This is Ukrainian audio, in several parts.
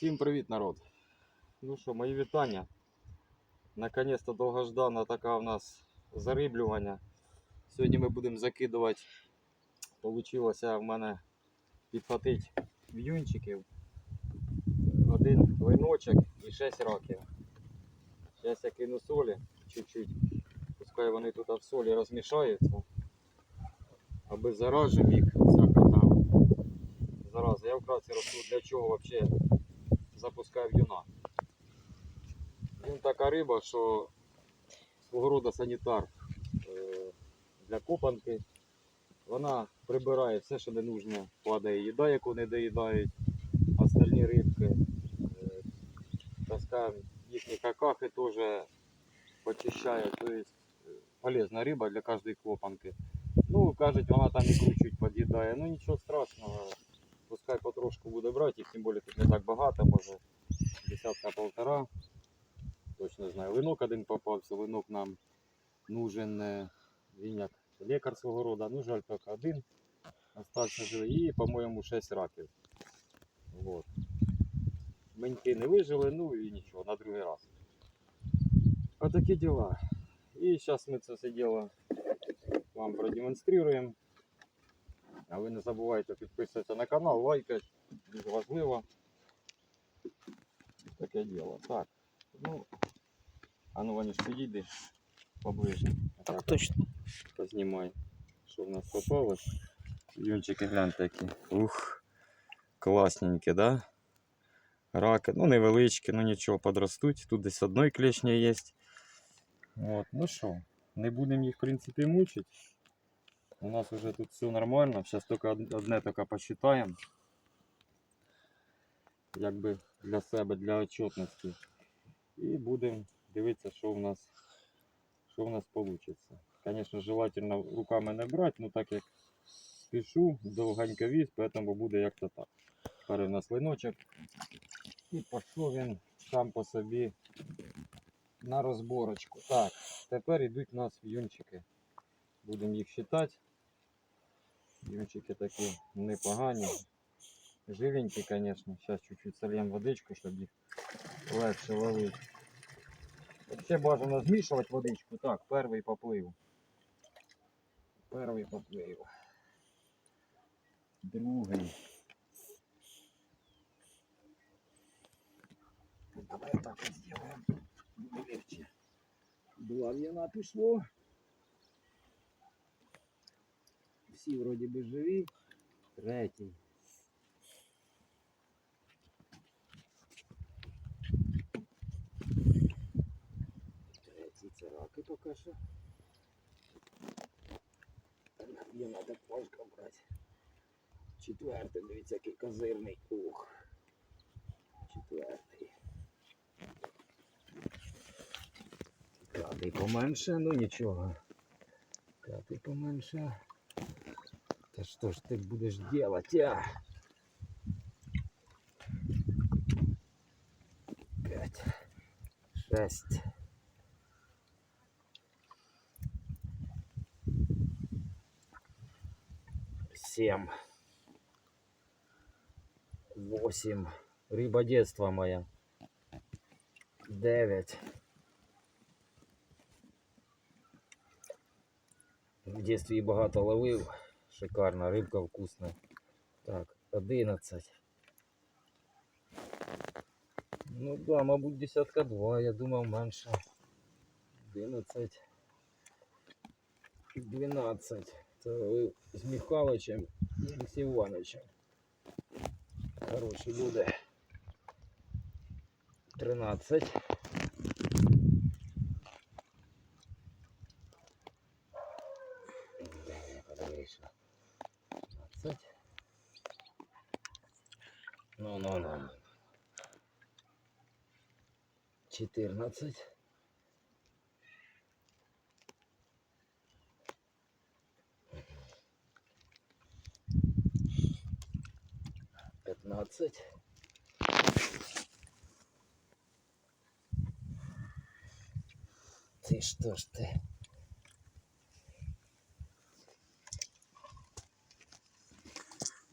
Всім привіт, народ. Ну що, мої вітання. Наконець-то довгождана така у нас зариблювання. Сьогодні ми будемо закидувати. Получилося в мене підхватити в'юнчиків. Один линочок і 6 раків. Зараз я кину солі чуть-чуть. Пускай вони тут в солі розмішаються. Аби заражив їх всяка там зараза. Я вкратце розкажу, для чого взагалі запускаю юна. Він така риба, що свого роду санітар е, для копанки. Вона прибирає все, що не нужно. Падає їда, яку не доїдають остальні рибки. Е, їхні какахи теж почищає. Тобто полезна риба для кожної копанки. Ну, кажуть, вона там і чуть під'їдає. Ну нічого страшного. Пускай потрошку буде брати, тим більше тут не так багато, може десятка полтора. Точно знаю. Линок один попався, линок нам нужен, е, він як лікар свого роду, ну жаль тільки один. Остався живий і, по-моєму, 6 раків. Вот. Меньки не вижили, ну і нічого, на другий раз. Отакі діла. І зараз ми це все діло вам продемонструємо. А ви не забувайте підписуватися на канал, лайкати, дуже важливо. Таке діло. Так. Ну, а ну Ваніш, підійди поближе. Так от точно. Познімай, що в нас попалось. Юнчики гляньте які. Ух, класненькі, да? Раки, ну невеличкі, ну нічого, подростуть. Тут десь одної клешня є. От, ну що, не будемо їх, в принципі, мучити. У нас вже тут все нормально. Тільки од- одне тільки посчитаємо. Якби для себе, для отчетності. І будемо дивитися, що в нас, що в нас вийде. Звісно, желательно руками не брати, ну так як спішу, довгенько віз, поэтому буде як-то так. Тепер у нас линочок. І пішов він сам по собі на розборочку. Так, тепер йдуть у нас в'юнчики. Будемо їх вважати. В'юнчики такі непогані. Живенькі, звісно. Зараз чуть-чуть сольємо водичку, щоб їх легше ловити. Ще бажано змішувати водичку. Так, перший поплив. Перший поплив. Другий. Давай так. Легче. Два в'яна пішло. Всі вроді би живі. Третій. Третій це раки поки що. Є надо пошка брати. Четвертий, дивіться, який козирний. Ух. Четвертий. П'ятий поменше, ну нічого. П'ятий поменше. Та що ж ти будеш делать, а? П'ять. Шесть. Семь. Восемь. Рыба детства моя. Девять. В детстві її багато ловив. Шикарна, рибка вкусна. Так, 11. Ну да, мабуть, десятка два, я думав менше. 11. 12. Це ви з Михайловичем і Олексієм Івановичем. Хороші люди. 13. Ну, ну, ну. 14. Пятнадцать. Ты что ж ты?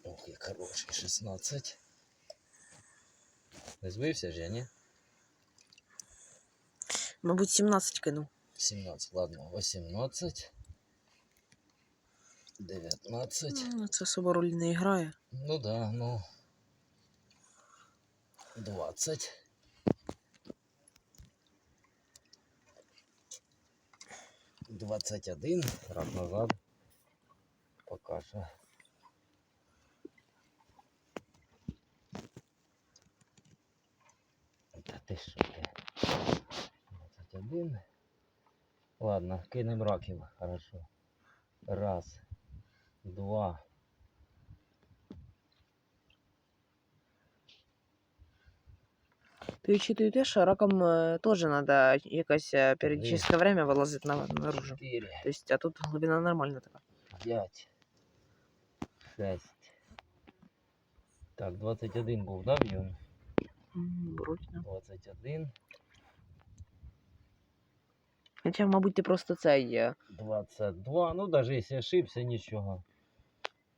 Ох, и хороший, 16. Не збився ж я, ні? Мабуть, 17 кинув. 17, ладно, 18. 19. Ну, Це особо роль не грає. Ну да, ну. 20. Двадцать один. Раз назад. Пока що. Та ти що ти? 21. Ладно, кинем раків. Хорошо. Раз. Два. Ти учитуй те, що раком е, теж треба якесь е, періодичне время вилазити на, наружу. Четыре. Тобто, а тут глибина нормальна така. П'ять. Шесть. Так, 21 був, да, в'юн? М, 21, Хоча, мабуть, ти просто цей. е, 22. Ну, даже якщо ошибся, нічого.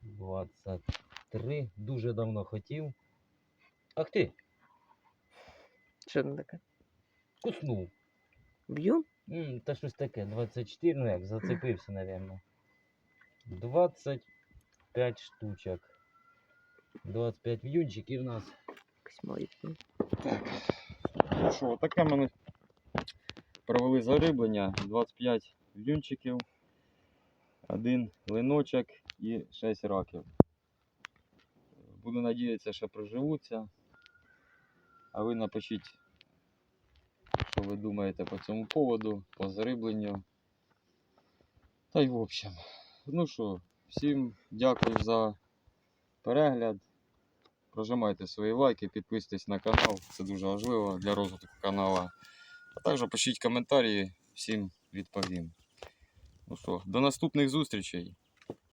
23. Дуже давно хотів. Ах ти, Що там таке? куснув. Б'ю? М, та щось таке, 24, ну як, зацепився, напевно. 25 штучок. 25 в'юнчиків у нас. Маленький. Так. Ну що, таке ми провели зариблення. 25 в'юнчиків, один линочок і 6 раків. Буду надіятися, що проживуться. А ви напишіть, що ви думаєте по цьому поводу, по зарибленню. Та й в общем. Ну що, всім дякую за перегляд. Прожимайте свої лайки, підписуйтесь на канал, це дуже важливо для розвитку каналу. А також пишіть коментарі, всім відповім. Ну що, до наступних зустрічей.